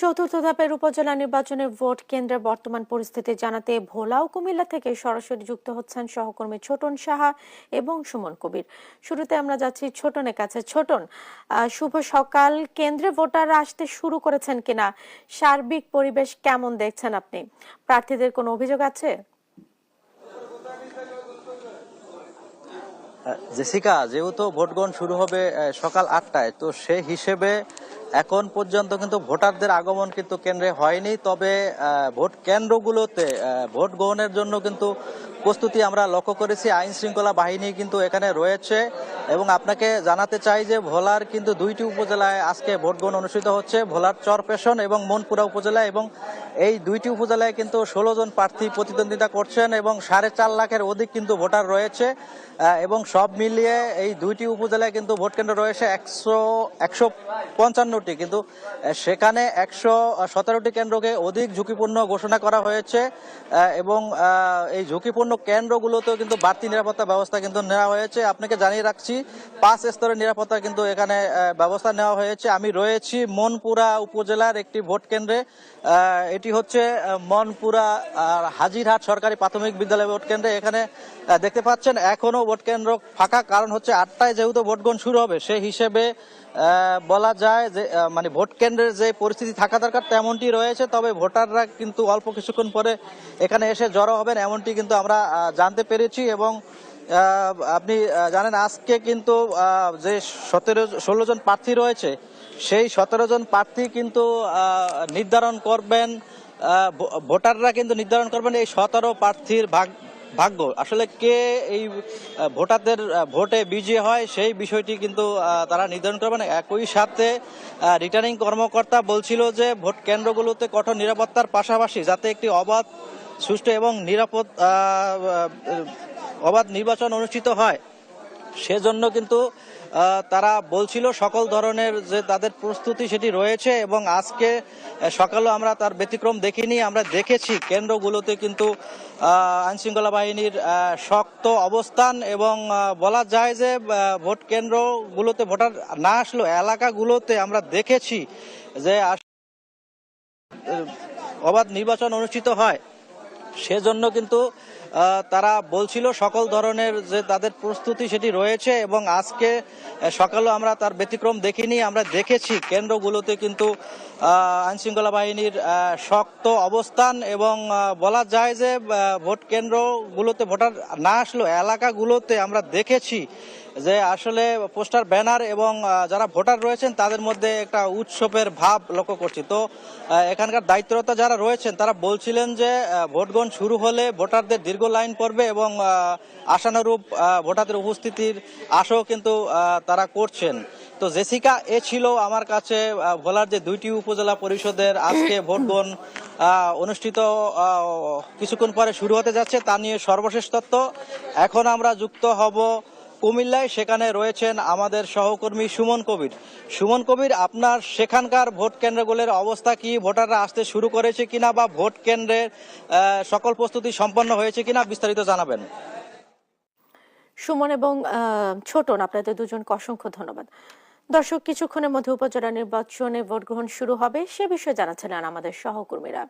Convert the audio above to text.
চতুর্থ ধাপের উপজেলা নির্বাচনের ভোট কেন্দ্রের বর্তমান পরিস্থিতি জানাতে ভোলা ও কুমিল্লা থেকে সরাসরি যুক্ত হচ্ছেন সহকর্মী ছোটন সাহা এবং সুমন কবির। শুরুতে আমরা যাচ্ছি ছোটনের কাছে। ছোটন শুভ সকাল। কেন্দ্রে ভোটাররা আসতে শুরু করেছেন কিনা? সার্বিক পরিবেশ কেমন দেখছেন আপনি? প্রার্থীদের কোনো অভিযোগ আছে? জেসিকা, যেহেতু ভোট গ্রহণ শুরু হবে সকাল আটটায়, তো সেই হিসেবে এখন পর্যন্ত কিন্তু ভোটারদের আগমন কিন্তু কেন্দ্রে হয়নি, তবে ভোট কেন্দ্রগুলোতে ভোট গ্রহণের জন্য কিন্তু প্রস্তুতি আমরা লক্ষ্য করেছি। আইন শৃঙ্খলা বাহিনী কিন্তু এখানে রয়েছে। এবং আপনাকে জানাতে চাই যে ভোলার কিন্তু দুইটি উপজেলায় আজকে ভোট গ্রহণ অনুষ্ঠিত হচ্ছে। ভোলার চরপেশন এবং মনপুরা উপজেলা এবং এই দুইটি উপজেলায় কিন্তু ষোলো জন প্রার্থী প্রতিদ্বন্দ্বিতা করছেন এবং সাড়ে চার লাখের অধিক কিন্তু ভোটার রয়েছে। এবং সব মিলিয়ে এই দুইটি উপজেলায় কিন্তু ভোট কেন্দ্র রয়েছে একশো একশো পঞ্চান্নটি। কিন্তু সেখানে একশো সতেরোটি কেন্দ্রকে অধিক ঝুঁকিপূর্ণ ঘোষণা করা হয়েছে। এবং এই ঝুঁকিপূর্ণ কেন্দ্রগুলোতেও কিন্তু বাড়তি নিরাপত্তা ব্যবস্থা কিন্তু নেওয়া হয়েছে। আপনাকে জানিয়ে রাখছি পাঁচ স্তরের নিরাপত্তা কিন্তু এখানে ব্যবস্থা নেওয়া হয়েছে। আমি রয়েছি মনপুরা উপজেলার একটি ভোট কেন্দ্রে। এটি হচ্ছে মনপুরা হাজিরহাট সরকারি প্রাথমিক বিদ্যালয় ভোট কেন্দ্রে। এখানে দেখতে পাচ্ছেন, এখনও ভোট কেন্দ্র ফাঁকা। কারণ হচ্ছে আটটায় যেহেতু ভোট গ্রহণ শুরু হবে, সেই হিসেবে বলা যায় যে মানে ভোট কেন্দ্রের যে পরিস্থিতি থাকা দরকার তেমনটি রয়েছে। তবে ভোটাররা কিন্তু অল্প কিছুক্ষণ পরে এখানে এসে জড়ো হবেন, এমনটি কিন্তু আমরা জানতে পেরেছি এবং আপনি জানেন আজকে কিন্তু যে সতেরো, ষোলো জন প্রার্থী রয়েছে, সেই সতেরো জন প্রার্থী কিন্তু নির্ধারণ করবেন ভোটাররা কিন্তু নির্ধারণ করবেন এই সতেরো প্রার্থীর ভাগ, ভাগ্য। আসলে কে এই ভোটারদের ভোটে বিজয়ী হয় সেই বিষয়টি কিন্তু তারা নির্ধারণ করবেন। একই সাথে রিটার্নিং কর্মকর্তা বলছিল যে ভোট কেন্দ্রগুলোতে কঠোর নিরাপত্তার পাশাপাশি যাতে একটি অবাধ, সুষ্ঠু এবং নিরাপদ অবাধ নির্বাচন অনুষ্ঠিত হয়। সেজন্য কিন্তু তারা বলছিল সকল ধরনের যে তাদের প্রস্তুতি সেটি রয়েছে এবং আজকে আহ, সকালেও আমরা তার ব্যতিক্রম দেখিনি আমরা দেখেছি কেন্দ্রগুলোতে কিন্তু আইন শৃঙ্খলা বাহিনীর শক্ত অবস্থান এবং বলা যায় যে ভোট কেন্দ্রগুলোতে ভোটার না আসলেও এলাকাগুলোতে আমরা দেখেছি যে অবাধ নির্বাচন অনুষ্ঠিত হয়। সেজন্য কিন্তু তারা বলছিল সকল ধরনের যে তাদের প্রস্তুতি সেটি রয়েছে এবং আজকে সকালেও আমরা তার ব্যতিক্রম দেখিনি আমরা দেখেছি কেন্দ্রগুলোতে কিন্তু আইনশৃঙ্খলা বাহিনীর শক্ত অবস্থান এবং বলা যায় যে ভোট কেন্দ্রগুলোতে ভোটার না আসলেও এলাকাগুলোতে আমরা দেখেছি যে আসলে পোস্টার ব্যানার এবং যারা ভোটার রয়েছেন তাদের মধ্যে একটা উৎসবের ভাব লক্ষ্য করছি। তো এখানকার দায়িত্বরত যারা রয়েছেন তারা বলছিলেন যে আহ, ভোট গ্রহণ শুরু হলে ভোটারদের দীর্ঘ লাইন পড়বে এবং আশানুরূপ ভোটারদের উপস্থিতির আশাও কিন্তু তারা করছেন। তো জেসিকা, এ ছিল আমার কাছে ভোলার যে দুইটি উপজেলা পরিষদের আজকে ভোট গ্রহণ অনুষ্ঠিত কিছুক্ষণ পরে শুরু হতে যাচ্ছে। তা নিয়ে সর্বশেষ তথ্য। এখন আমরা যুক্ত হব কুমিল্লায় সেখানে রয়েছেন আমাদের সহকর্মী সুমন কবির। সুমন কবির, আপনার সেখানকার ভোট কেন্দ্রগুলোর অবস্থা কি? ভোটাররা আসতে শুরু করেছে কিনা বা ভোট কেন্দ্রের সকল প্রস্তুতি সম্পন্ন হয়েছে কিনা বিস্তারিত জানাবেন। সুমন এবং ছোটন আপনাদের দুজনকে অসংখ্য ধন্যবাদ। দর্শক, কিছুক্ষণের মধ্যে উপজেলা নির্বাচনে ভোট গ্রহণ শুরু হবে, সে বিষয়ে জানাচ্ছিলেন আমাদের সহকর্মীরা।